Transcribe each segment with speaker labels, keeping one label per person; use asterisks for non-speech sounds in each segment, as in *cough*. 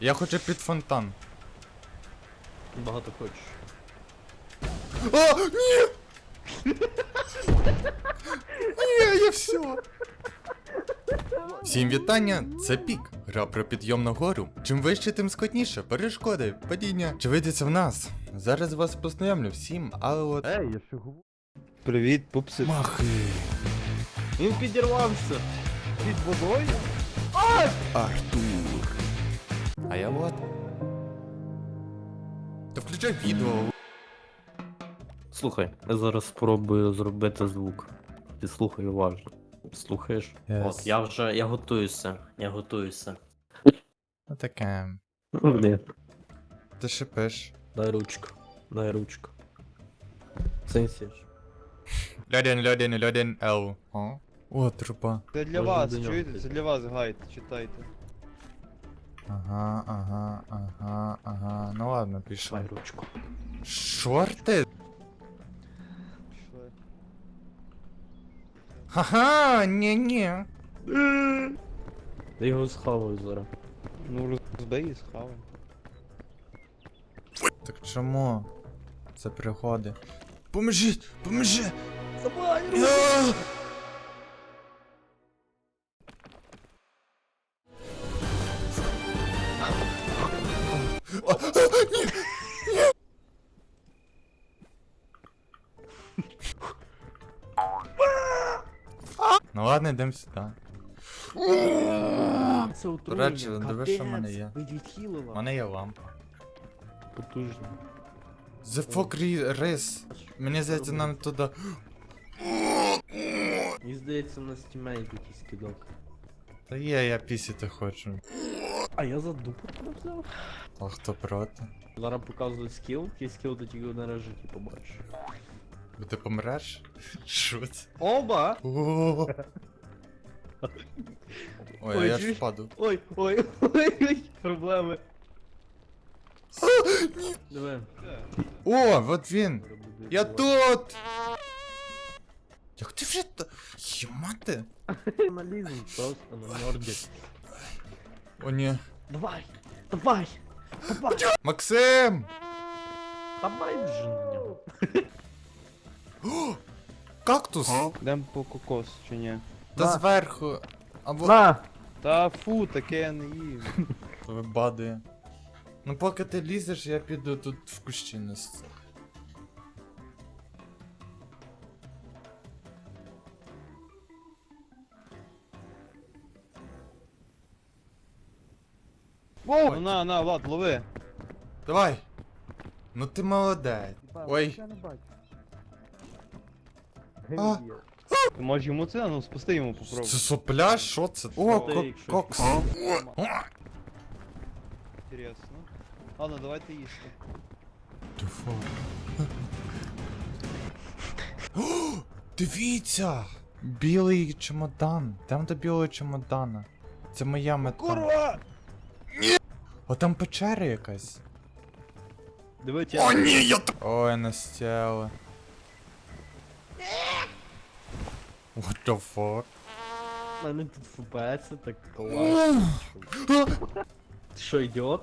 Speaker 1: Я хочу під фонтан.
Speaker 2: Багато хочеш.
Speaker 1: А, ні! Ні, я все. Всім вітання, це пік. Гра про підйомну гору. Чим вище, тим складніше. Перешкоди, падіння. Чи вийдеться в нас? Зараз вас познайомлю всім, але от.
Speaker 2: Ей, я ще говорю.
Speaker 3: Привіт, пупси.
Speaker 1: Махи.
Speaker 2: Він підірвався. Під водою?
Speaker 3: Артур.
Speaker 1: А я от. Та включай відео.
Speaker 2: Слухай, я зараз спробую зробити звук. Ти слухай уважно. Слухаєш?
Speaker 1: Yes.
Speaker 2: От, я вже я готуюся. Я готуюся.
Speaker 1: Ну таке.
Speaker 2: Ні.
Speaker 1: Ти шипиш.
Speaker 2: Дай ручку. Дай ручку. Сенсіш.
Speaker 1: Льодин, льодин, льодин, Л. О, О, труба.
Speaker 3: Це для
Speaker 2: Можна
Speaker 3: вас,
Speaker 2: до нього
Speaker 3: чуєте? Це для вас гайд, читайте.
Speaker 1: Ага, ага, ага, ага. Ну ладно, пішла.
Speaker 2: Дай ручку.
Speaker 1: Шорти?
Speaker 3: Пішли.
Speaker 1: Ха-ха, ні-ні.
Speaker 2: Я його схаваю зараз.
Speaker 3: Ну розбий і схавай.
Speaker 1: Так чому? Це пригоди. Поможіть! Поможи!
Speaker 2: Давай!
Speaker 1: Ну ладно, йдемо сюди.
Speaker 2: Це
Speaker 1: До речі, диви, що в мене є.
Speaker 2: Ви
Speaker 1: У мене є лампа.
Speaker 2: Потужно.
Speaker 1: The fuck re- Riz. Мені здається, нам туди.
Speaker 2: Мені здається, на стімейт якийсь кидок.
Speaker 1: Та є, я пісіти хочу.
Speaker 2: А я за дупу тебе взяв.
Speaker 1: А хто проти?
Speaker 2: Зараз показують скіл, який скіл ти тільки на житті побачиш.
Speaker 1: Бо ти помреш? Що це?
Speaker 2: Оба!
Speaker 1: О. Ой,
Speaker 2: Ой,
Speaker 1: я ж
Speaker 2: чуєш?
Speaker 1: впаду.
Speaker 2: Ой, ой, ой, ой, проблеми. Диви.
Speaker 1: О, от він! Я тут! Як ти вже то. Йомати?
Speaker 2: Аналізм просто на морді.
Speaker 1: О, ні.
Speaker 2: Давай! Давай! Давай!
Speaker 1: Максим!
Speaker 2: Давай вже на нього. *gasps*
Speaker 1: Кактус!
Speaker 3: Йдем по кокос, чи ні?
Speaker 1: Та
Speaker 2: На.
Speaker 1: зверху. Або
Speaker 2: На!
Speaker 3: Та фу, таке я не їм. *laughs*
Speaker 1: вибадує. Ну поки ти лізеш, я піду тут в кущі нести.
Speaker 3: Ну на, на, Влад, лови.
Speaker 1: Давай! Ну ти молодець. Ой. А.
Speaker 3: Ти можеш йому це, ну спусти йому
Speaker 1: Це
Speaker 3: попробуй.
Speaker 1: сопля? Що це? О, ко-
Speaker 2: якщо
Speaker 1: кокс.
Speaker 3: Інтересно. Ладно, давайте їсти.
Speaker 1: The fuck? *gasps* О, Дивіться! Білий чемодан. Там до білого чемодана. Це моя мета.
Speaker 3: Курва!
Speaker 1: О, там печера якась.
Speaker 2: Дивіться.
Speaker 1: ні, я Ой, настяли. What the fuck?
Speaker 2: У мене тут ФПС так класно. Ти що, ідіот?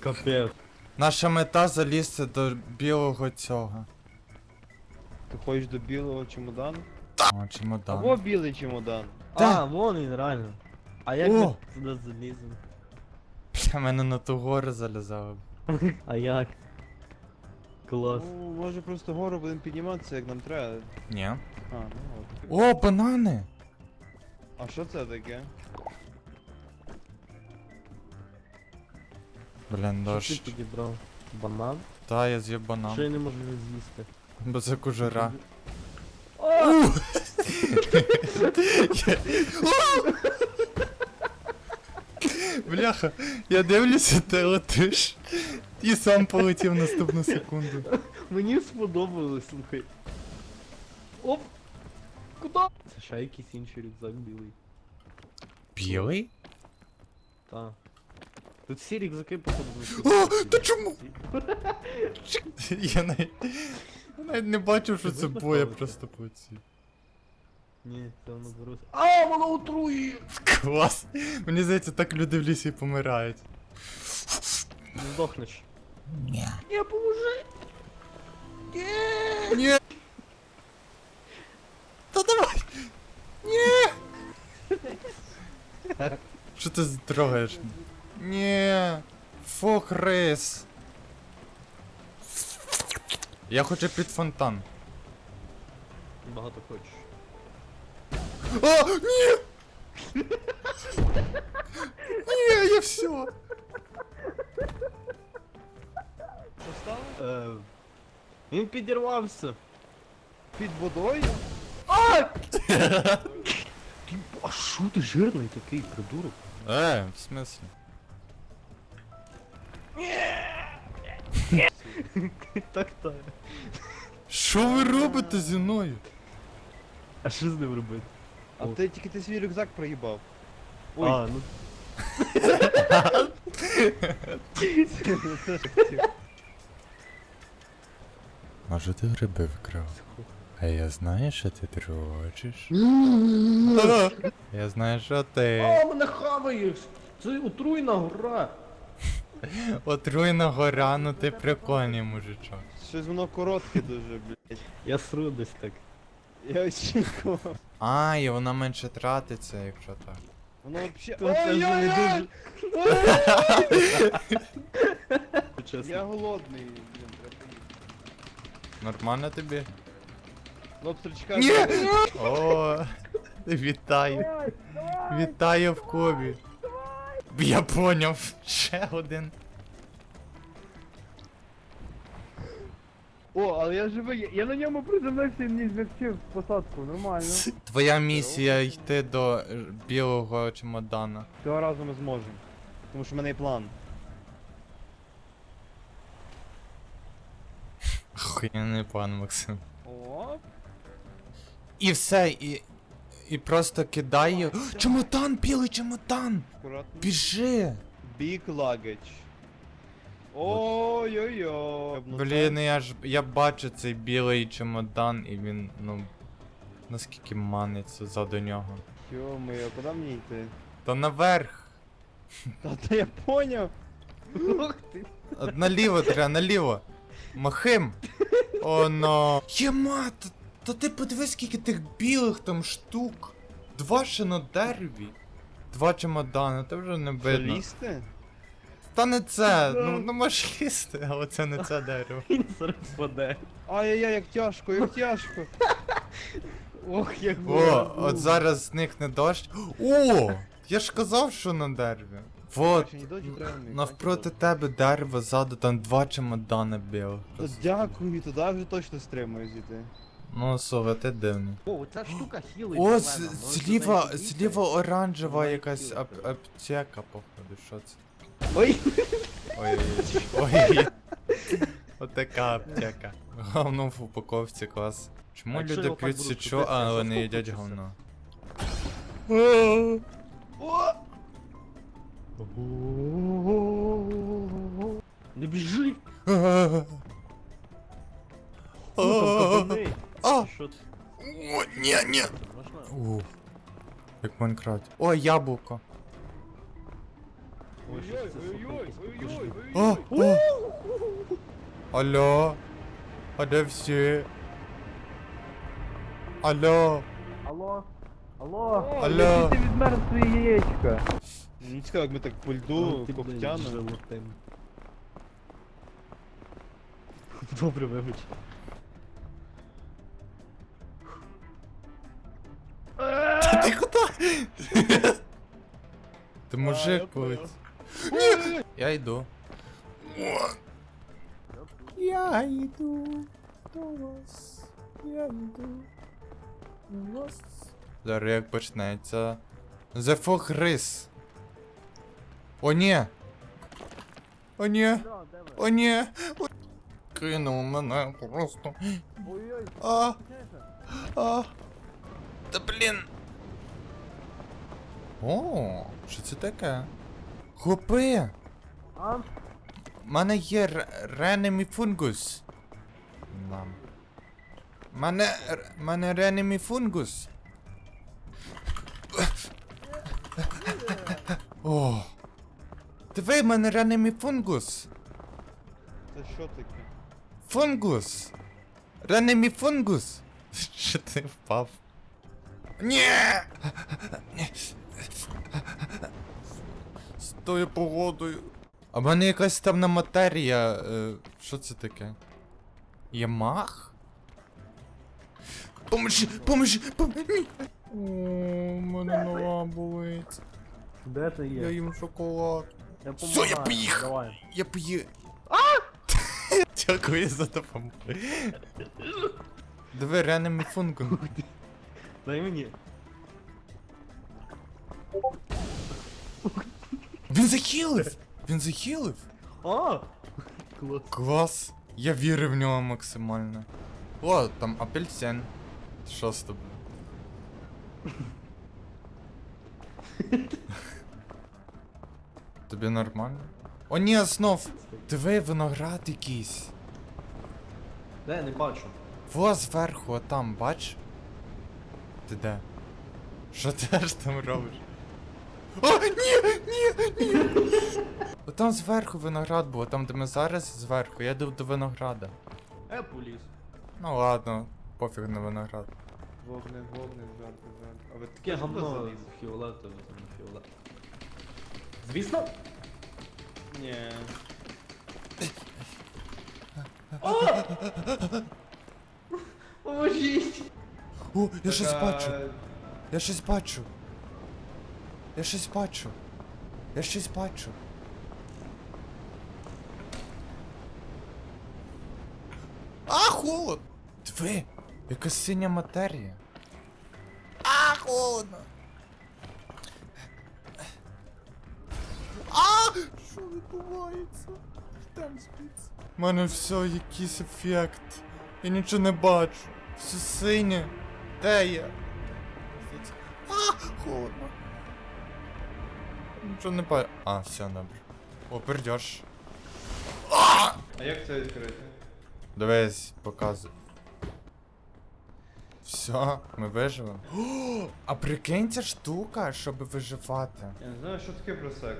Speaker 2: Капець.
Speaker 1: Наша мета залізти до білого цього.
Speaker 3: Ти ходиш до білого чемодану?
Speaker 1: О, чемодан.
Speaker 3: Або білий чемодан.
Speaker 1: Та.
Speaker 2: А, вон він реально. А як
Speaker 1: О!
Speaker 2: ми туди заліземо?
Speaker 1: Бля, мене на ту гору залізало.
Speaker 2: А як? Клас.
Speaker 3: Ну, може просто гору будемо підніматися, як нам треба.
Speaker 1: Ні.
Speaker 3: А, ну от.
Speaker 1: О, банани!
Speaker 3: А що це таке?
Speaker 1: Блін,
Speaker 2: Що
Speaker 1: дощ.
Speaker 2: ти підібрав? Банан?
Speaker 1: Та, я з'їв
Speaker 2: Що
Speaker 1: банан.
Speaker 2: я не можу його з'їсти?
Speaker 1: Бо це кужера. *laughs* Бляха, я дивлюся, ти летиш. І сам полетів наступну секунду.
Speaker 2: Мені сподобалось, слухай. Оп! Куда? Це ще якийсь інший рюкзак білий.
Speaker 1: Білий?
Speaker 2: Та. Тут всі рюкзаки походу.
Speaker 1: О, та чому? Я навіть, я навіть не бачив, що це
Speaker 2: Ви
Speaker 1: боє
Speaker 2: поставите?
Speaker 1: просто по цій.
Speaker 2: Ні, це воно зараз. А, воно отрує!
Speaker 1: Клас. Мені здається, так люди в лісі помирають.
Speaker 2: Не здохнеш.
Speaker 1: Ні.
Speaker 2: Ні, поможи! Ні!
Speaker 1: Ні. Та давай. Ні. Що ти трогаєш? Ні. Фок рис. Я хочу під фонтан.
Speaker 2: Багато хочеш.
Speaker 1: А, ні! *laughs* Ні, я все.
Speaker 2: Е, він підірвався.
Speaker 3: Під водою?
Speaker 2: А! Ти, а що ти жирний такий придурок?
Speaker 1: Е, в смысле?
Speaker 2: Так так.
Speaker 1: Що ви робите зі мною?
Speaker 2: А що з ним робити?
Speaker 3: А
Speaker 2: О.
Speaker 3: ти тільки ти свій рюкзак проїбав. Ой.
Speaker 2: А, ну. *laughs*
Speaker 1: Може ти гриби вкрав? А я знаю, що ти дрочиш. Я знаю, що ти.
Speaker 2: А, мене хаваєш! Це отруйна гора! *laughs*
Speaker 1: Отруйна гора, ну ти прикольний мужичок.
Speaker 3: Щось воно коротке дуже, блядь.
Speaker 2: Я сру десь так.
Speaker 3: Я очікував.
Speaker 1: А, і вона менше тратиться, якщо так.
Speaker 3: Воно
Speaker 2: це не дуже. *laughs*
Speaker 3: Я голодний.
Speaker 1: Нормально тобі?
Speaker 3: Лобстерчика.
Speaker 1: Ні! О, вітаю. Вітаю в кобі. Я поняв. Ще один.
Speaker 3: О, але я живий, я- я на ньому приземлився і не змягчив посадку, нормально.
Speaker 1: Твоя місія йти до е, білого чемодана.
Speaker 3: Цього разу ми зможемо. Тому що в мене є план.
Speaker 1: Охуєнний план, Максим.
Speaker 3: Оп.
Speaker 1: І все, і. І просто кидаю. *gasps* Чемодан, білий чемодан!
Speaker 3: Акуратно.
Speaker 1: Біжи!
Speaker 3: Big luggage. Ой-ой-ой.
Speaker 1: Блін, я ж я бачу цей білий чемодан, і він, ну. Наскільки маниться ззаду нього.
Speaker 3: Йо-моє, куди мені йти?
Speaker 1: Та наверх!
Speaker 3: Та то я поняв.
Speaker 2: Ух ти.
Speaker 1: От наліво треба, наліво. Махим! О, но. Єма, та, та ти подивись, скільки тих білих там штук. Два ще на дереві. Два чемодани, це вже не видно.
Speaker 3: лізти?
Speaker 1: Та не це, ну, ну можеш лізти, але це не це дерево. *laughs*
Speaker 2: Він зараз впаде.
Speaker 3: Ай-яй-яй, як тяжко, як тяжко.
Speaker 2: Ох, як
Speaker 1: О, от зараз зникне дощ. О! Я ж казав, що на дереві. Вот,
Speaker 3: треба мені,
Speaker 1: навпроти тебе дерево ззаду, там два чемодани білих.
Speaker 3: То дякую, туди вже точно стримую зійти.
Speaker 1: Ну, слухай, ти дивний.
Speaker 2: О, ця штука хілить.
Speaker 1: О,
Speaker 2: зелена,
Speaker 1: з-
Speaker 2: може,
Speaker 1: зліва, зліва оранжева якась ап- аптека, походу, що це?
Speaker 2: Ой!
Speaker 1: Ой, ой. Отака аптека. Говно в упаковці клас. Чому
Speaker 2: А якщо
Speaker 1: люди
Speaker 2: його так
Speaker 1: п'ють
Speaker 2: будуть
Speaker 1: січо,
Speaker 2: купити,
Speaker 1: але
Speaker 2: що
Speaker 1: не їдять говно?
Speaker 3: О!
Speaker 2: Не біжи! Що ти?
Speaker 1: О, ні, ні.
Speaker 2: Можна?
Speaker 1: У, Як в Майнкрафті. О, яблуко. О, о. Алло? А де всі? Алло?
Speaker 2: Алло? Алло?
Speaker 1: Алло.
Speaker 3: Алло. Ти відмер свої Ну цікаво, як ми так по льду,
Speaker 2: желатин. Добре, вибач.
Speaker 1: Ти куди? Ти мужик. Ні! Я йду. Я йду до вас. Я йду до вас. Зараз як почнеться. The Fog Riz. О, ні! О, ні! О, ні! О... Кинув мене просто.
Speaker 3: Ой-ой.
Speaker 1: А! А! Та блін! О, що це таке? Хопи!
Speaker 2: А?
Speaker 1: У мене є ренемі фунгус. Мам. Мене. р- Мене ренемі фунгус. О. Диви, в мене реальний фунгус.
Speaker 2: Це що таке?
Speaker 1: Фунгус! Ранний фунгус! *laughs* Що ти впав? Ні! З тою погодою. А в мене якась темна матерія. е, Що це таке? Ямах? Поможи! Поможи! Поможи! О, мене нога болить.
Speaker 3: Де ти
Speaker 1: Я
Speaker 3: є?
Speaker 1: їм шоколад.
Speaker 3: Я
Speaker 1: Всё, я поїхав.
Speaker 3: Давай.
Speaker 1: Я п'ю. *laughs* Дякую за допомогу. Диви, реальний мій.
Speaker 2: Дай мені.
Speaker 1: Він захилив! Він захилив!
Speaker 2: А! Клас.
Speaker 1: Клас! Я вірив в нього максимально. О, там апельсин. Що з *laughs* тобою? Тобі нормально? О, ні, знов! Диви, виноград якийсь.
Speaker 2: Де, не бачу.
Speaker 1: Во зверху, а там, бач? Ти де? Що ти аж там робиш? О, ні, ні, ні! Отам зверху виноград був, там де ми зараз зверху, я йду до винограда.
Speaker 2: Е, поліз.
Speaker 1: Ну ладно, пофіг на виноград.
Speaker 4: Вогне, вогне, жарко, жарко. А ви
Speaker 2: Таке гамно фіолетове, там фіолет. Звісно? Ні. Поможіть!
Speaker 1: О, я щось бачу, я щось бачу. Я щось бачу. Я щось бачу. А, холод! Диви, яка синя матерія. А, холодно. Що відбувається? Там спиться. У мене все якийсь ефект. Я нічого не бачу. Все синє. Де я? А, холодно. Нічого не бачу. А, все, добре. О, пердеж.
Speaker 4: А як це відкрити?
Speaker 1: Дивись, показуй. Все, ми виживемо. О, *gasps* а прикинь ця штука, щоб виживати.
Speaker 4: Я не знаю, що таке просек.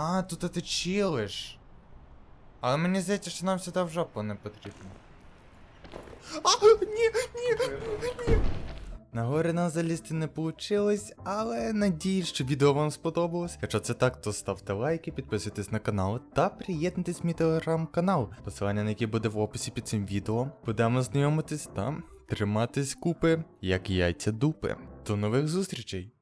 Speaker 1: А, тут ти чилиш. Але мені здається, що нам сюди в жопу не потрібно. А, ні, ні, ні. На гори нам залізти не вийшло, але надіюсь, що відео вам сподобалось. Якщо це так, то ставте лайки, підписуйтесь на канал та приєднуйтесь в мій телеграм-канал, посилання на який буде в описі під цим відео. Будемо знайомитись та триматись купи, як яйця дупи. До нових зустрічей!